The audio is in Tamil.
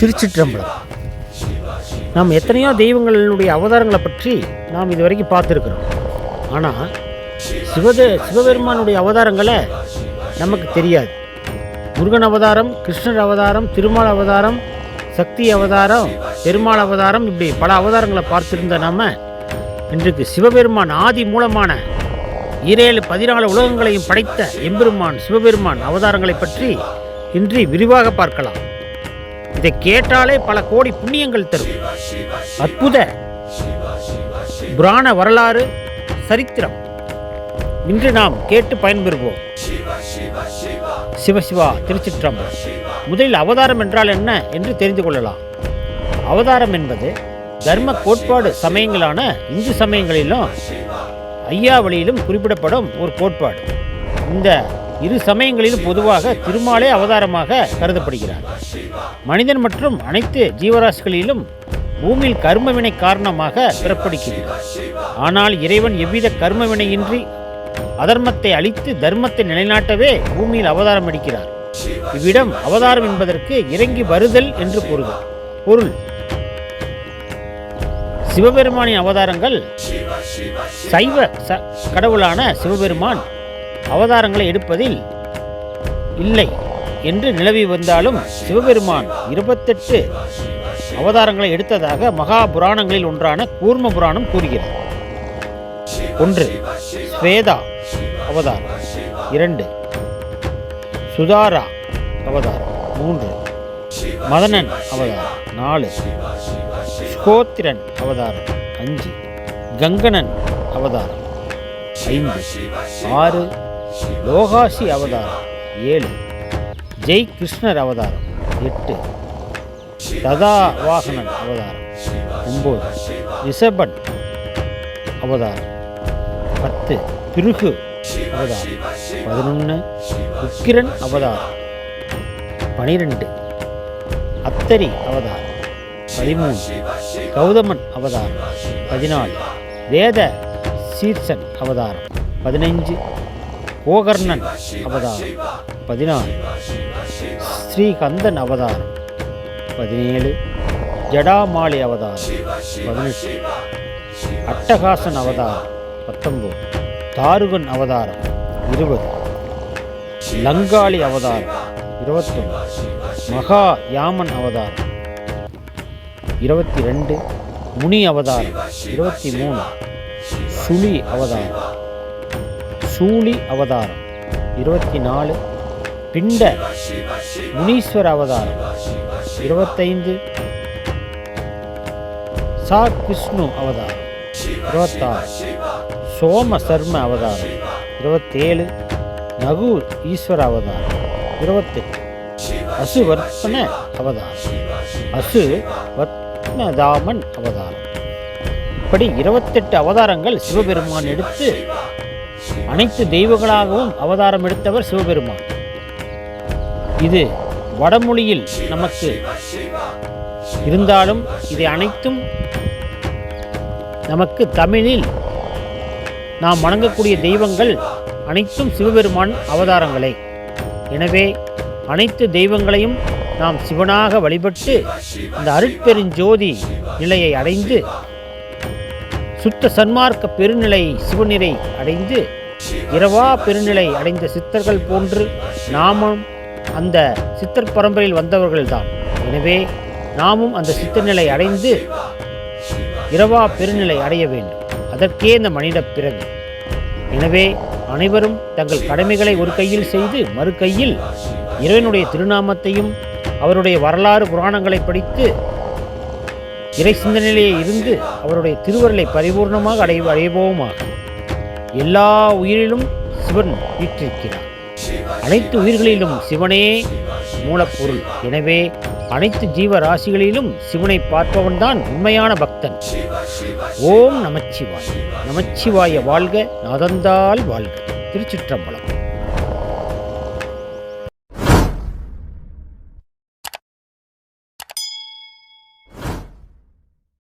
திருச்சிற்றம்பலம். நாம் எத்தனையோ தெய்வங்களினுடைய அவதாரங்களை பற்றி நாம் இது வரைக்கும் பார்த்துருக்குறோம். ஆனால் சிவதே சிவபெருமானுடைய அவதாரங்களை நமக்கு தெரியாது. முருகன் அவதாரம் கிருஷ்ணர் அவதாரம் திருமால் அவதாரம் சக்தி அவதாரம் பெருமாள் அவதாரம் இப்படி பல அவதாரங்களை பார்த்துருந்த நாம் இன்றைக்கு சிவபெருமான் ஆதி மூலமான ஈரேழு பதினாலு உலகங்களையும் படைத்த எம்பெருமான் சிவபெருமான் அவதாரங்களை பற்றி இன்றி விரிவாக பார்க்கலாம். இதை கேட்டாலே பல கோடி புண்ணியங்கள் தரும். அற்புத புராண வரலாறு சரித்திரம். இன்று நாம் கேட்டு பயன்பெறுவோம். சிவசிவா திருச்சிற்றம்பலம். முதலில் அவதாரம் என்றால் என்ன என்று தெரிந்து கொள்ளலாம். அவதாரம் என்பது தர்ம கோட்பாடு சமயங்களான இந்து சமயங்களிலும் ஐயாவளியிலும் குறிப்பிடப்படும் ஒரு கோட்பாடு. இந்த இரு சமயங்களிலும் பொதுவாக திருமாலே அவதாரமாக கருதப்படுகிறார். மனிதன் மற்றும் அனைத்து ஜீவராசிகளிலும் பூமியில் கர்மவினை காரணமாக பிறப்படுகிறார். ஆனால் இறைவன் எவ்வித கர்மவினையின்றி அதர்மத்தை அழித்து தர்மத்தை நிலைநாட்டவே பூமியில் அவதாரம் எடுக்கிறார். இவ்விடம் அவதாரம் என்பதற்கு இறங்கி வருதல் என்று பொருள் பொருள். சிவபெருமானின் அவதாரங்கள் சைவ ச கடவுளான சிவபெருமான் அவதாரங்களை எடுப்பதில் இல்லை என்று நிலவி வந்தாலும் சிவபெருமான் இருபத்தெட்டு அவதாரங்களை எடுத்ததாக மகா புராணங்களில் ஒன்றான கூர்ம புராணம் கூறுகிறது. ஒன்று ஸ்வேதா அவதாரம். இரண்டு சுதாரா அவதாரம். மூன்று மதனன் அவதாரம். நாலு ஸ்கோத்திரன் அவதாரம். அஞ்சு கங்கணன் அவதாரம். ஐந்து ஆறு லோகாசி அவதாரம் ஏழு. ஜெய் கிருஷ்ணர் அவதாரம் எட்டு. ததாவாகனன் அவதாரம் ஒம்பது ரிஷபன் அவதாரம் பத்து. பிருகு அவதாரம் பதினொன்று உக்கிரன் அவதாரம் பனிரெண்டு. அத்தரி அவதாரம் பதிமூணு கௌதமன் அவதாரம் பதினாலு. வேத சீர்சன் அவதாரம் பதினைஞ்சு. கோகர்ணன் அவதாரம். பதினாறு. ஸ்ரீகந்தன் அவதாரம். பதினேழு. ஜடாமாலி அவதாரம். பதினெட்டு. அட்டகாசன் அவதாரம். பத்தொன்பது. தாருகன் அவதாரம். இருபது. லங்காளி அவதாரம். இருபத்தொன்று. மகா யாமன் அவதாரம். இருபத்தி ரெண்டு. முனி அவதாரம். இருபத்தி மூணு. சுழி அவதாரம். சூழி அவதாரம். இருபத்தி நாலு பிண்ட முனீஸ்வர அவதாரம். இருபத்தைந்து. சா கிருஷ்ணு அவதாரம். இருபத்தாறு. சோம சர்ம அவதாரம். இருபத்தேழு. நகு ஈஸ்வர அவதாரம். இருபத்தெட்டு. அசு வர்த்தன அவதாரம். அசு வர்த்தனதாமன் அவதாரம். இப்படி இருபத்தெட்டு அவதாரங்கள் சிவபெருமான் எடுத்து அனைத்து தெய்வங்களாகவும் அவதாரம் எடுத்தவர் சிவபெருமான். இது வடமொழியில் நமக்கு இருந்தாலும் இதை அனைத்தும் நமக்கு தமிழில் நாம் வணங்கக்கூடிய தெய்வங்கள் அனைத்தும் சிவபெருமான் அவதாரங்களே. எனவே அனைத்து தெய்வங்களையும் நாம் சிவனாக வழிபட்டு இந்த அருட்பெருஞ்சோதி நிலையை அடைந்து சுத்த சன்மார்க்க பெருநிலை சிவநிலை அடைந்து இரவா பெருநிலை அடைந்த சித்தர்கள் போன்று நாமும் அந்த சித்தர் பரம்பரையில் வந்தவர்கள்தான். எனவே நாமும் அந்த சித்தநிலை அடைந்து இரவா பெருநிலை அடைய வேண்டும். அதற்கே இந்த மனித பிறகு. எனவே அனைவரும் தங்கள் கடமைகளை ஒரு கையில் செய்து மறு கையில் இறைவனுடைய திருநாமத்தையும் அவருடைய வரலாறு புராணங்களை படித்து இறை சிந்தனையிலேயே இருந்து அவருடைய திருவருளை பரிபூர்ணமாக அடை அடைவோமாக. எல்லா உயிரிலும் சிவன் வீற்றிருக்கிறார். அனைத்து உயிர்களிலும் சிவனே மூலப்பொருள். எனவே அனைத்து ஜீவராசிகளிலும் சிவனை பார்ப்பவன்தான் உண்மையான பக்தன். ஓம் நமச்சிவாய். நமச்சிவாய வாழ்க நாதந்தால் வாழ்க. திருச்சிற்றம்பலம்.